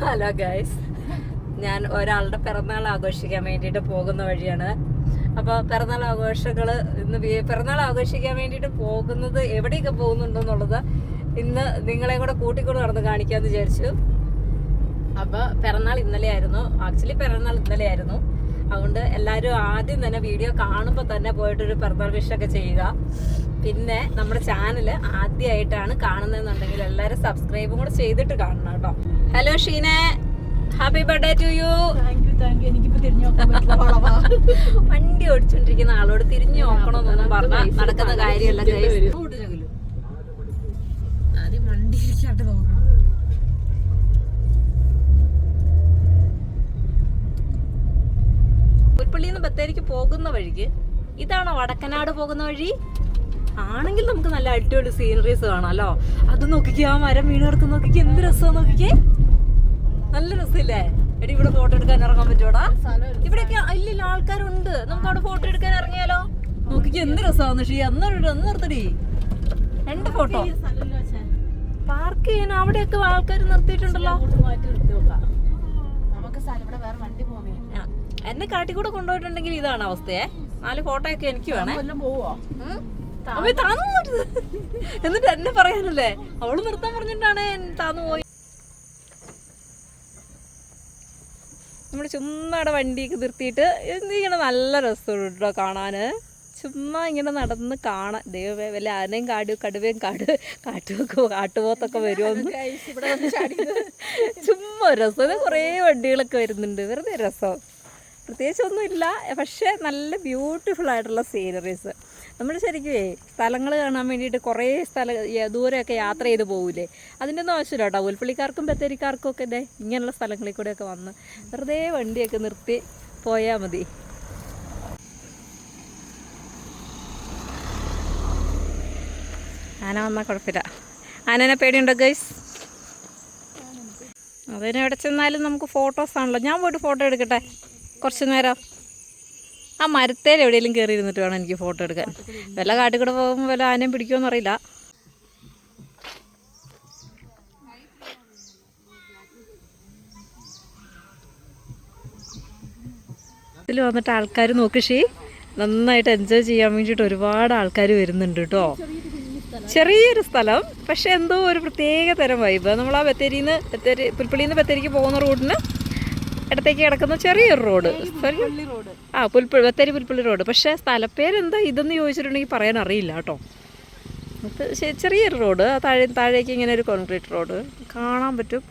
Hello guys ഞാൻ ഒരാളുടെ പിറന്നാൾ ആഘോഷിക്കാൻ വേണ്ടിയിട്ട് പോകുന്ന വഴിയാണ്. അപ്പോൾ പിറന്നാൾ ആഘോഷങ്ങൾ ഇന്ന് പിറന്നാൾ ആഘോഷിക്കാൻ വേണ്ടിയിട്ട് പോകുന്നത് എവിടെയൊക്കെ പോകുന്നുണ്ടെന്നുള്ളത് ഇന്ന് നിങ്ങളെ കൂടെ കൂട്ടിക്കൊണ്ട് നടന്ന് കാണിക്കാമെന്ന് വിചാരിച്ചു. അപ്പോൾ പിറന്നാൾ ഇന്നലെ ആയിരുന്നു. ആക്ച്വലി പിറന്നാൾ ഇന്നലെ ആയിരുന്നു. അതുകൊണ്ട് എല്ലാവരും ആദ്യം തന്നെ വീഡിയോ കാണുമ്പോൾ തന്നെ പോയിട്ടൊരു പിറന്നാൾ വിഷൊക്കെ ചെയ്യുക. പിന്നെ നമ്മുടെ ചാനൽ ആദ്യമായിട്ടാണ് കാണുന്നതെന്നുണ്ടെങ്കിൽ എല്ലാവരും സബ്സ്ക്രൈബും കൂടെ ചെയ്തിട്ട് കാണണം കേട്ടോ. Hello Sheena. Happy birthday to you വണ്ടി ഓടിച്ചോണ്ടിരിക്കുന്ന ആളോട് തിരിഞ്ഞു നോക്കണമെന്നൊന്നും പറഞ്ഞാൽ നടക്കുന്ന കാര്യമല്ല. ആദ്യം വണ്ടി ഇരിക്കാണ്ട് നോക്കണം. പുൽപ്പള്ളിയിൽ നിന്ന് ബത്തേരിക്ക് പോകുന്ന വഴിക്ക്. ഇതാണോ വടക്കനാട് പോകുന്ന വഴി? ആണെങ്കിൽ നമുക്ക് നല്ല അടിപൊളി സീനറീസ് കാണാമല്ലോ അത് നോക്കിക്കേ ആ മരം വീണ് കിടക്കുന്ന നോക്കിക്കേ എന്ത് രസം നോക്കിക്കേ? നല്ല രസമില്ലേ? എടി ഇവിടെ ഫോട്ടോ എടുക്കാൻ ഇറങ്ങാൻ പറ്റൂടാ ഇവിടെയൊക്കെ ഇല്ലില്ല ആൾക്കാരുണ്ട്. നമുക്ക് അവിടെ ഫോട്ടോ എടുക്കാൻ ഇറങ്ങിയാലോ? നോക്കിക്കേ എന്ത് രസമാണ് ഷീ അന്ന് ഒന്ന് നിർത്തടി. രണ്ട് ഫോട്ടോ പാർക്ക് ചെയ്യാൻ അവിടെയൊക്കെ ആൾക്കാർ നിർത്തിയിട്ടുണ്ടല്ലോ. എന്നെ കാട്ടിക്കൂടെ കൊണ്ടുപോയിട്ടുണ്ടെങ്കിൽ ഇതാണ് അവസ്ഥയെ. നാല് ഫോട്ടോ ഒക്കെ എനിക്ക് വേണേ. പോവോ. അമ്മേ, താന്നു. എന്നിട്ട് എന്നെ പറയാനല്ലേ? അവൾ നിർത്താൻ പറഞ്ഞിട്ടാണ് താന്നു പോയി. നമ്മൾ ചുമ്മാ അവിടെ വണ്ടിയൊക്കെ നിർത്തിയിട്ട് ഇങ്ങനെ നല്ല രസമുണ്ട് കേട്ടോ കാണാന്. ചുമ്മാ ഇങ്ങനെ നടന്ന് കാണാൻ. ദൈവമേ വല്ല ആനയും കാട് കടുവയും കാട് കാട്ടുപോക്കോ കാട്ടുപോത്തൊക്കെ വരുമെന്ന്. ചുമ്മാ ഒരു രസം. കുറേ വണ്ടികളൊക്കെ വരുന്നുണ്ട്. വെറുതെ രസം. പ്രത്യേകിച്ച് ഒന്നുമില്ല. പക്ഷേ നല്ല ബ്യൂട്ടിഫുൾ ആയിട്ടുള്ള സീനറീസ് നമ്മൾ ശരിക്കുമേ സ്ഥലങ്ങൾ കാണാൻ വേണ്ടിയിട്ട് കുറേ സ്ഥല ദൂരെയൊക്കെ യാത്ര ചെയ്ത് പോകില്ലേ അതിന്റെ ഒന്നും ആവശ്യമില്ല കേട്ടോ. ഉൽപ്പള്ളിക്കാർക്കും ബത്തേരിക്കാർക്കും ഒക്കെ ഇതേ ഇങ്ങനെയുള്ള സ്ഥലങ്ങളിൽ കൂടെയൊക്കെ വന്ന് വെറുതെ വണ്ടിയൊക്കെ നിർത്തി പോയാൽ മതി. ആന വന്നാൽ കുഴപ്പമില്ല. ആനനെ പേടിയുണ്ടോ ഗൈസ് അതിനെ എവിടെ ചെന്നാലും നമുക്ക് ഫോട്ടോസ് ആണല്ലോ. ഞാൻ പോയിട്ട് ഫോട്ടോ എടുക്കട്ടെ? കുറച്ച് നേരം. ആ മരത്തേൽ എവിടെയെങ്കിലും കയറി ഇരുന്നിട്ട് വേണം എനിക്ക് ഫോട്ടോ എടുക്കാൻ. വല്ല കാട്ടിൽ കൂടെ പോകുമ്പോൾ വല്ല ആനയും പിടിക്കുമോ അറിയില്ല. ഇതിൽ വന്നിട്ട് ആൾക്കാർ നോക്കിഷി നന്നായിട്ട് എൻജോയ് ചെയ്യാൻ വേണ്ടിയിട്ട് ഒരുപാട് ആൾക്കാർ വരുന്നുണ്ട് കേട്ടോ ചെറിയൊരു സ്ഥലം പക്ഷെ എന്തോ ഒരു പ്രത്യേക തരം വൈബ് നമ്മൾ ആ ബത്തേരിയിൽ നിന്ന് ബത്തേരി പുൽപ്പള്ളിയിൽ നിന്ന് ബത്തേരിക്ക് പോകുന്ന റോഡിന് ഇടത്തേക്ക് കിടക്കുന്ന ചെറിയൊരു റോഡ്. ആ പുൽപ്പള്ളി ബത്തേരി പുൽപ്പള്ളി റോഡ്. പക്ഷേ സ്ഥലപ്പേരെന്താ ഇതെന്ന് ചോദിച്ചിട്ടുണ്ടെങ്കിൽ പറയാൻ അറിയില്ല കേട്ടോ. അത് ചെറിയൊരു റോഡ്. ആ താഴെ താഴേക്ക് ഇങ്ങനെ ഒരു കോൺക്രീറ്റ് റോഡ്. കാണാൻ പറ്റും.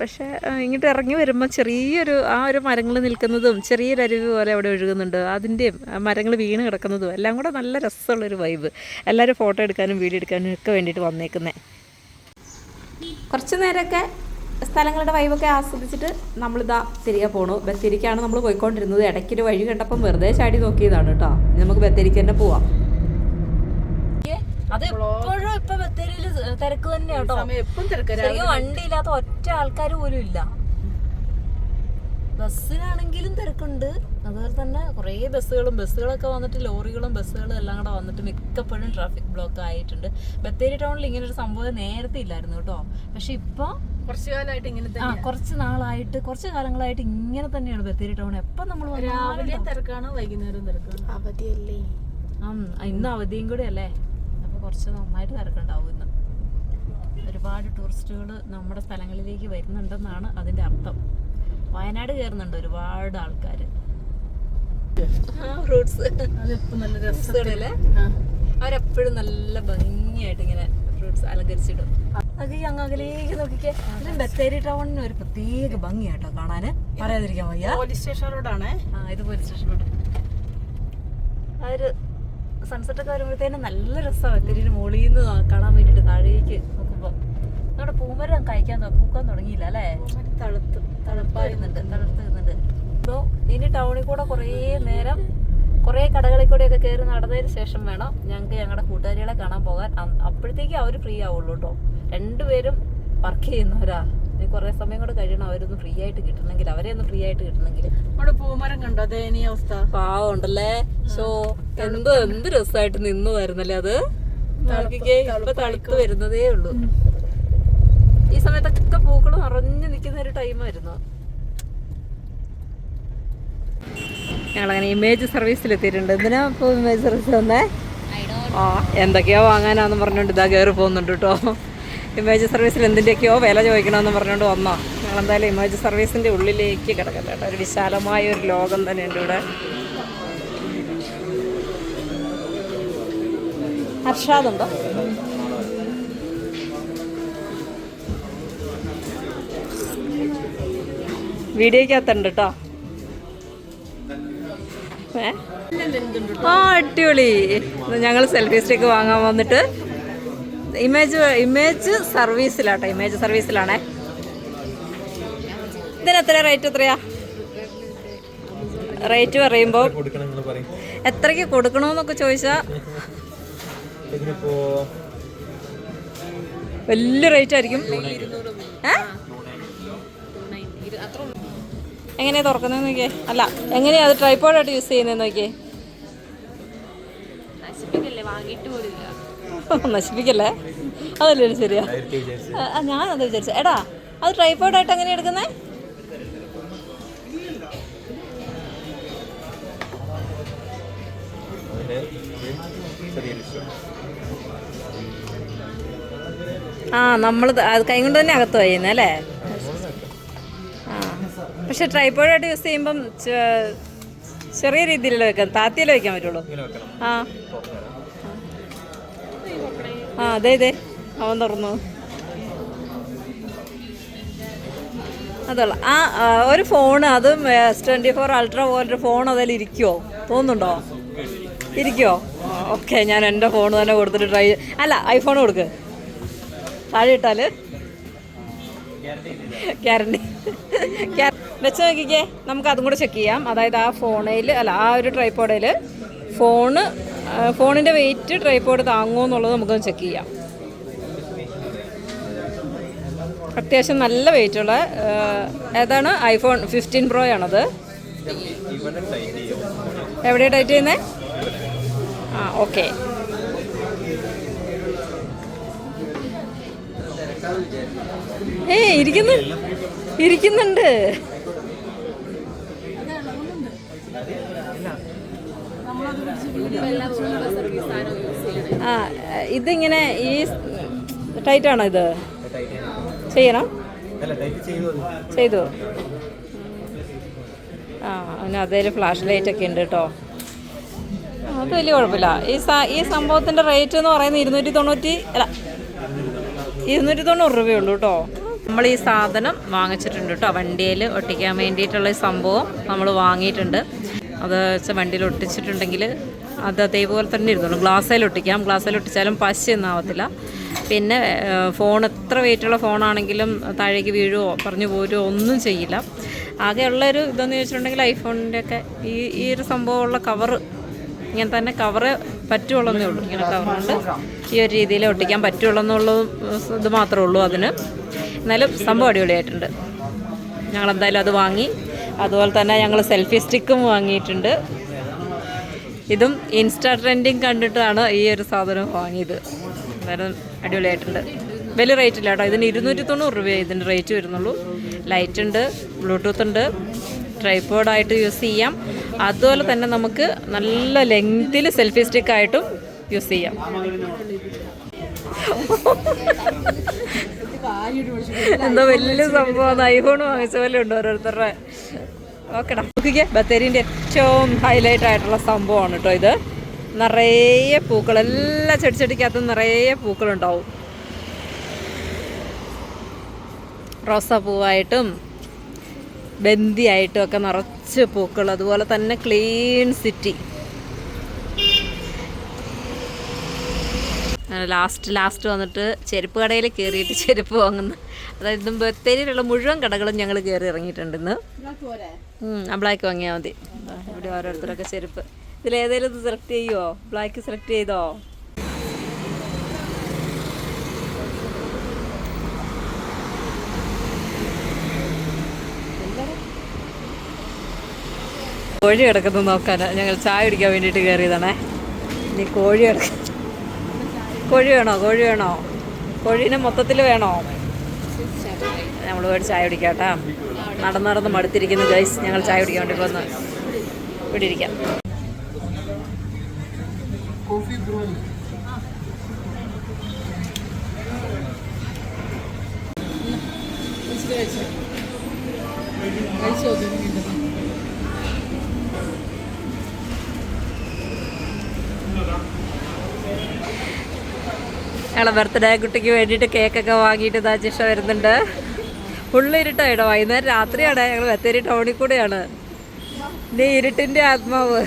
പക്ഷേ ഇങ്ങോട്ട് ഇറങ്ങി വരുമ്പോൾ ചെറിയൊരു ആ ഒരു മരങ്ങൾ നിൽക്കുന്നതും ചെറിയൊരു അരുവി പോലെ അവിടെ ഒഴുകുന്നുണ്ട്. അതിന്റെയും മരങ്ങൾ വീണ് കിടക്കുന്നതും എല്ലാം കൂടെ നല്ല രസമുള്ളൊരു വൈബ്. എല്ലാവരും ഫോട്ടോ എടുക്കാനും വീഡിയോ എടുക്കാനും ഒക്കെ വേണ്ടിയിട്ട് വന്നേക്കുന്നത് കുറച്ച് നേരമൊക്കെ സ്ഥലങ്ങളുടെ വൈബൊക്കെ ആസ്വദിച്ചിട്ട് നമ്മളിതാ തിരികെ പോണു. ബത്തേരിക്കാണ് നമ്മൾ പോയിക്കൊണ്ടിരുന്നത്. ഇടയ്ക്കൊരു വഴി കണ്ടപ്പം വെറുതെ ചാടി നോക്കിയതാണ് കേട്ടോ. ഇനി നമുക്ക് ബത്തേരിക്ക് തന്നെ പോവാം. അത് എപ്പോഴും ഇപ്പൊ ബത്തേരിയിൽ തിരക്ക് തന്നെ കേട്ടോ. വണ്ടി എപ്പം തിരക്കാ. വണ്ടി ഇല്ലാത്ത ഒറ്റ ആൾക്കാർ പോലും ഇല്ല. ബസ്സിനാണെങ്കിലും തിരക്കുണ്ട്. അതുപോലെ തന്നെ കുറേ ബസ്സുകളും ബസ്സുകളൊക്കെ വന്നിട്ട് ലോറികളും ബസ്സുകളും എല്ലാം കൂടെ വന്നിട്ട് മിക്കപ്പോഴും ട്രാഫിക് ബ്ലോക്ക് ആയിട്ടുണ്ട്. ബത്തേരി ടൗണിൽ ഇങ്ങനെ ഒരു സംഭവം നേരത്തെ ഇല്ലായിരുന്നു കേട്ടോ. പക്ഷെ ഇപ്പൊ കുറച്ചു കാലമായിട്ട് ഇങ്ങനെ ആ തന്നെ കുറച്ച് നാളായിട്ട് കുറച്ച് കാലങ്ങളായിട്ട് ഇങ്ങനെ തന്നെയാണ് ബത്തേരി ടൗൺ. എപ്പം നമ്മൾ രാവിലെ തിരക്കാണ് വൈകുന്നേരം തിരക്കാണ്. അവധിയല്ലേ? ഇന്ന് അവധിയും കൂടെ അല്ലേ? അപ്പൊ കുറച്ച് നന്നായിട്ട് തിരക്കുണ്ടാവും ഇന്ന്. ഒരുപാട് ടൂറിസ്റ്റുകൾ നമ്മുടെ സ്ഥലങ്ങളിലേക്ക് വരുന്നുണ്ടെന്നാണ് അതിന്റെ അർത്ഥം. വയനാട് കയറുന്നുണ്ട് ഒരുപാട് ആൾക്കാർ ഫ്രൂട്ട്സ് അവരെപ്പോഴും നല്ല ഭംഗിയായിട്ട് ഇങ്ങനെ ഫ്രൂട്ട്സ് അലങ്കരിച്ചിടും. അത് ഈ അങ്ങകലേക്ക് നോക്കിക്കേ. ബത്തേരി ടൗണിന് ഒരു പ്രത്യേക ഭംഗിയാട്ടോ കാണാന്. പറയാതിരിക്കാൻ വയ്യ. പോലീസ് സ്റ്റേഷൻ റോഡാണ്. ആ ഇത് പോലീസ് സ്റ്റേഷനോട് റോഡ്. ഒരു സൺസെറ്റ് ഒക്കെ വരുമ്പോഴത്തേനും നല്ല രസമാണ് ബത്തേരിന് മുകളിൽ നിന്ന് കാണാൻ വേണ്ടിട്ട് താഴേക്ക് നോക്കുമ്പോൾ നമ്മുടെ പൂമരം കഴിക്കാൻ തൊ- പൂക്കാൻ തുടങ്ങിയില്ല അല്ലേ? തണുത്ത് തണുപ്പായിരുന്നുണ്ട് തണുത്തിരുന്നുണ്ട്. അപ്പോൾ ഇനി ടൗണിൽ കൂടെ കുറേ നേരം കുറേ കടകളിൽ കൂടെയൊക്കെ കയറി നടന്നതിന് ശേഷം വേണം ഞങ്ങൾക്ക് ഞങ്ങളുടെ കൂട്ടുകാരികളെ കാണാൻ പോകാൻ. അപ്പോഴത്തേക്കും അവർ ഫ്രീ ആവുള്ളൂ കേട്ടോ രണ്ടുപേരും വർക്ക് ചെയ്യുന്നവരാ. ഇനി കുറേ സമയം കൂടെ കഴിയണം അവരൊന്ന് ഫ്രീ ആയിട്ട് കിട്ടണമെങ്കിൽ അവരെ ഒന്ന് ഫ്രീ ആയിട്ട് കിട്ടണമെങ്കിൽ. നമ്മുടെ പൂമരം കണ്ടോ? ദയനീയ അവസ്ഥ. പാവമുണ്ടല്ലേ ഷോ എന്തോ എന്ത് രസമായിട്ട് നിന്നു വരുന്നല്ലേ അത്? ഇപ്പൊ തളിക്ക് വരുന്നതേ ഉള്ളൂ. ഈ സമയത്തൊക്കെ പൂക്കൾ നിറഞ്ഞു നിൽക്കുന്ന ഒരു ടൈമായിരുന്നു ഞങ്ങളങ്ങനെ ഇമേജ് സർവീസിൽ എത്തിയിട്ടുണ്ട്. എന്തിനാ ഇപ്പോൾ ഇമേജ് സർവീസ് വന്നേ? ആ എന്തൊക്കെയോ വാങ്ങാനാന്ന് പറഞ്ഞുകൊണ്ട് ഇതാ കയറി പോകുന്നുണ്ട് കേട്ടോ ഇമേജ് സർവീസിൽ എന്തിന്റെയൊക്കെയോ വില ചോദിക്കണമെന്ന് പറഞ്ഞുകൊണ്ട് വന്നോ ഞങ്ങളെന്തായാലും ഇമേജ് സർവീസിന്റെ ഉള്ളിലേക്ക് കിടക്കുന്നത് കേട്ടോ. ഒരു വിശാലമായ ഒരു ലോകം തന്നെയുണ്ട് ഇവിടെ. ഹർഷാദുണ്ടോ വീഡിയോക്കകത്തുണ്ട് കേട്ടോ ആ അടിപൊളി. ഞങ്ങൾ സെൽഫി സ്റ്റിക്ക് വാങ്ങാൻ വന്നിട്ട് ഇമേജ് ഇമേജ് സർവീസിലാട്ടോ ഇമേജ് സർവീസിലാണേ ഇതിന് എത്ര റേറ്റ് എത്രയാ? റേറ്റ് പറയുമ്പോൾ എത്രക്ക് എത്രയ്ക്ക് കൊടുക്കണമെന്നൊക്കെ ചോദിച്ചാ വലിയ റേറ്റ് ആയിരിക്കും. എങ്ങനെയാ തുറക്കുന്നത് നോക്കിയേ? അല്ല എങ്ങനെയാ അത് ട്രൈപ്പോഡായിട്ട് യൂസ് ചെയ്യുന്നത് നോക്കിയേ? നശിപ്പിക്കല്ലേ? അതല്ലേ ശരിയാ. ഞാൻ അത് വിചാരിച്ചു. എടാ അത് ട്രൈപ്പോഡായിട്ട് എങ്ങനെയാ എടുക്കുന്നേ? ആ നമ്മൾ അത് കൈ കൊണ്ട് തന്നെ അകത്ത് വയ്യുന്നല്ലേ പക്ഷെ ട്രൈപ്പോഡായിട്ട് യൂസ് ചെയ്യുമ്പം ചെറിയ രീതിയിലല്ലേ വെക്കാം താത്തിയല്ലേ വെക്കാൻ പറ്റുള്ളൂ? ആ. ആ അതെ അതെ അവൻ തുറന്നു. അതുള്ള ആ ഒരു ഫോൺ അതും എസ് ട്വന്റി ഫോർ അൾട്രാ പോലൊരു ഫോൺ അതിൽ ഇരിക്കുമോ തോന്നുന്നുണ്ടോ? ഇരിക്കുമോ ഓക്കെ ഞാൻ എന്റെ ഫോൺ തന്നെ കൊടുത്തിട്ട് ട്രൈ അല്ല ഐഫോൺ കൊടുക്ക്. താഴെ ഇട്ടാൽ ഗ്യാരണ്ടി വെച്ച് നോക്കിക്കേ നമുക്ക് അതും കൂടെ ചെക്ക് ചെയ്യാം. അതായത് ആ ഫോണിൽ അല്ല ആ ഒരു ട്രൈപ്പോഡിൽ ഫോണ് ഫോണിന്റെ വെയിറ്റ് ട്രൈപ്പോഡ് താങ്ങുമോ എന്നുള്ളത് നമുക്കൊന്ന് ചെക്ക് ചെയ്യാം. അത്യാവശ്യം നല്ല വെയിറ്റുള്ള ഏതാണ്? ഐഫോൺ ഫിഫ്റ്റീൻ പ്രോ ആണത്. എവിടെയാണ് ടൈറ്റ് ചെയ്യുന്നത് ആ ഓക്കെ ഏ ഇരിക്കുന്നു. ഇരിക്കുന്നുണ്ട്. ആ ഇതിങ്ങനെ ഈ ടൈറ്റാണോ ഇത്? ചെയ്യണം? ചെയ്തു. ആ അവന് അതേ ഫ്ലാഷ് ലൈറ്റ് ഒക്കെ ഉണ്ട് കേട്ടോ. അത് വലിയ കുഴപ്പമില്ല. ഈ ഈ സംഭവത്തിന്റെ റേറ്റ് എന്ന് പറയുന്നത് ഇരുന്നൂറ്റി തൊണ്ണൂറ്റി അല്ല ഇരുന്നൂറ്റി തൊണ്ണൂറ് രൂപയുള്ളൂ കേട്ടോ. നമ്മൾ ഈ സാധനം വാങ്ങിച്ചിട്ടുണ്ട് കേട്ടോ. വണ്ടിയിൽ ഒട്ടിക്കാൻ വേണ്ടിയിട്ടുള്ള സംഭവം നമ്മൾ വാങ്ങിയിട്ടുണ്ട്. അത് വെച്ചാൽ വണ്ടിയിൽ ഒട്ടിച്ചിട്ടുണ്ടെങ്കിൽ അത് അതേപോലെ തന്നെ ഇരുന്നുള്ളൂ ഗ്ലാസ്സിൽ ഒട്ടിക്കാം. ഗ്ലാസ്സിൽ ഒട്ടിച്ചാലും പശയൊന്നും ആവത്തില്ല പിന്നെ ഫോൺ എത്ര വെയിറ്റുള്ള ഫോണാണെങ്കിലും താഴേക്ക് വീഴുമോ പറഞ്ഞു പോരുമോ ഒന്നും ചെയ്യില്ല. ആകെയുള്ളൊരു ഇതെന്ന് ചോദിച്ചിട്ടുണ്ടെങ്കിൽ ഐഫോണിന്റെ ഒക്കെ ഈ ഈ ഒരു സംഭവമുള്ള കവറ് ഇങ്ങനെ തന്നെ കവറ് പറ്റുള്ളൂ ഉള്ളൂ. ഇങ്ങനെ കവറുകൊണ്ട് ഈ ഒരു രീതിയിൽ ഒട്ടിക്കാൻ പറ്റുള്ളൂ എന്നുള്ളതും ഇത് മാത്രമേ ഉള്ളൂ അതിന്. എന്നാലും സംഭവം അടിപൊളിയായിട്ടുണ്ട്. ഞങ്ങൾ എന്തായാലും അത് വാങ്ങി അതുപോലെ തന്നെ ഞങ്ങൾ സെൽഫി സ്റ്റിക്കും വാങ്ങിയിട്ടുണ്ട്. ഇതും ഇൻസ്റ്റാ ട്രെൻഡിങ് കണ്ടിട്ടാണ് ഈ ഒരു സാധനം വാങ്ങിയത്. വേറെ അടിപൊളിയായിട്ടുണ്ട്. വലിയ റേറ്റ് ഇല്ല കേട്ടോ. ഇതിന് ഇരുന്നൂറ്റി തൊണ്ണൂറ് രൂപയെ ഇതിന്റെ റേറ്റ് വരുന്നുള്ളൂ. ലൈറ്റ് ഉണ്ട് ബ്ലൂടൂത്ത് ഉണ്ട്. ട്രൈപ്പോഡായിട്ട് യൂസ് ചെയ്യാം. അതുപോലെ തന്നെ നമുക്ക് നല്ല ലെങ്തിൽ സെൽഫി സ്റ്റിക്കായിട്ടും യൂസ് ചെയ്യാം. എന്തോ വലിയ സംഭവമാണ് ഐഫോൺ വാങ്ങിച്ച പോലെ ഉണ്ട് ഓരോരുത്തരുടെ ഓക്കെടാ നോക്കിക്കേ ബത്തേരിന്റെ ഏറ്റവും ഹൈലൈറ്റ് ആയിട്ടുള്ള സംഭവമാണ് കേട്ടോ ഇത്. നിറയെ പൂക്കൾ എല്ലാ ചെടിച്ചെടിക്കകത്തും നിറയെ പൂക്കളുണ്ടാവും. റോസാപ്പൂവായിട്ടും ബന്ദിയായിട്ടും ഒക്കെ നിറച്ച് പൂക്കൾ. അതുപോലെ തന്നെ ക്ലീൻ സിറ്റി ലാസ്റ്റ് ലാസ്റ്റ് വന്നിട്ട് ചെരുപ്പ് കടയിൽ കയറിയിട്ട് ചെരുപ്പ് വാങ്ങുന്നു. അതായത് ബത്തേരിയിലുള്ള മുഴുവൻ കടകളും ഞങ്ങൾ കയറി ഇറങ്ങിയിട്ടുണ്ട് ഇന്ന്. ബ്ലാക്ക് വാങ്ങിയാൽ മതി. ഇവിടെ ഓരോരുത്തരൊക്കെ ചെരുപ്പ്. ഇതിൽ ഏതെങ്കിലും സെലക്ട് ചെയ്യുമോ ബ്ലാക്ക് സെലക്ട് ചെയ്തോ? കോഴി കിടക്കുന്നത് നോക്കാനാ. ഞങ്ങൾ ചായ കുടിക്കാൻ വേണ്ടിയിട്ട് കയറിയതാണേ ഇനി കോഴി കിടക്ക കോഴി വേണോ? കോഴി വേണോ? കോഴീനെ മൊത്തത്തിൽ വേണോ? നമ്മൾ പോയി ചായ കുടിക്കാട്ടാ. കേട്ടോ നടന്ന് നടന്ന് മടുത്തിരിക്കുന്നു ഗൈസ്. ഞങ്ങൾ ചായ കുടിക്കാൻ വേണ്ടി പോന്ന്. ഇവിടെ ഇരിക്കാം. ഞങ്ങളെ ബർത്ത്ഡേ കുട്ടിക്ക് വേണ്ടിയിട്ട് കേക്കൊക്കെ വാങ്ങിയിട്ട് ഇതാ ജിഷ വരുന്നുണ്ട്. ഫുള്ള് ഇടോ വൈകുന്നേരം രാത്രിയാണ്. ഞങ്ങൾ ബത്തേരി ടൗണിൽ കൂടെയാണ്. നീ ഇരുട്ടിന്റെ ആത്മാവ്.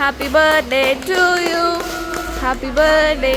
Happy birthday to you happy birthday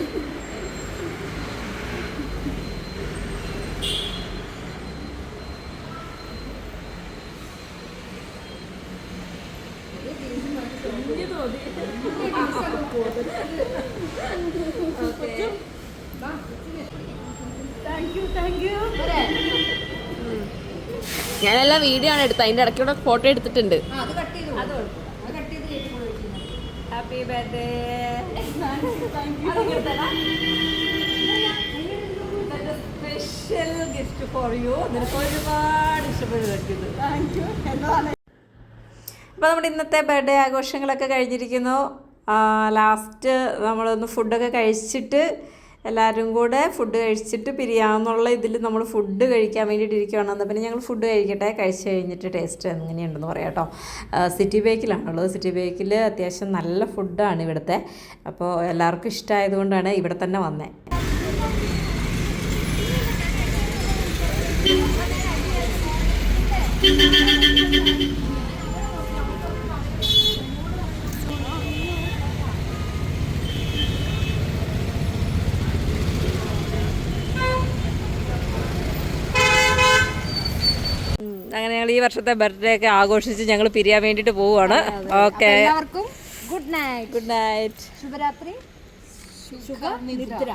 ഞാനെല്ലാം വീഡിയോ ആണ് എടുത്തത്. അതിന്റെ ഇടയ്ക്കൂടെ ഫോട്ടോ എടുത്തിട്ടുണ്ട്. Happy birthday special gift for you നിനക്ക് ഒരുപാട് ഇഷ്ടപ്പെടുന്നു അപ്പോൾ നമ്മുടെ ഇന്നത്തെ ബർത്ത്ഡേ ആഘോഷങ്ങളൊക്കെ കഴിഞ്ഞിരിക്കുന്നു. ലാസ്റ്റ് നമ്മളൊന്ന് ഫുഡൊക്കെ കഴിച്ചിട്ട് എല്ലാവരും കൂടെ ഫുഡ് കഴിച്ചിട്ട് പിരിയാമെന്നുള്ള ഇതിൽ നമ്മൾ ഫുഡ് കഴിക്കാൻ വേണ്ടിയിട്ട് ഇരിക്കുകയാണ് എന്നാൽ പിന്നെ ഞങ്ങൾ ഫുഡ് കഴിക്കട്ടെ കഴിച്ച് കഴിഞ്ഞിട്ട് ടേസ്റ്റ് എങ്ങനെയുണ്ടെന്ന് പറയാം കേട്ടോ. സിറ്റി ബേക്കിലാണുള്ളത് സിറ്റി ബേക്കിൽ അത്യാവശ്യം നല്ല ഫുഡാണ് ഇവിടുത്തെ. അപ്പോൾ എല്ലാവർക്കും ഇഷ്ടമായതുകൊണ്ടാണ് ഇവിടെ തന്നെ വന്നത് Thank ഞങ്ങൾ ഈ വർഷത്തെ ബർത്ത്ഡേ ഒക്കെ ആഘോഷിച്ച് ഞങ്ങൾ പിരിയാൻ വേണ്ടിട്ട് പോവുകയാണ് okay good night good night ശുഭരാത്രി. ശുഭ നിദ്ര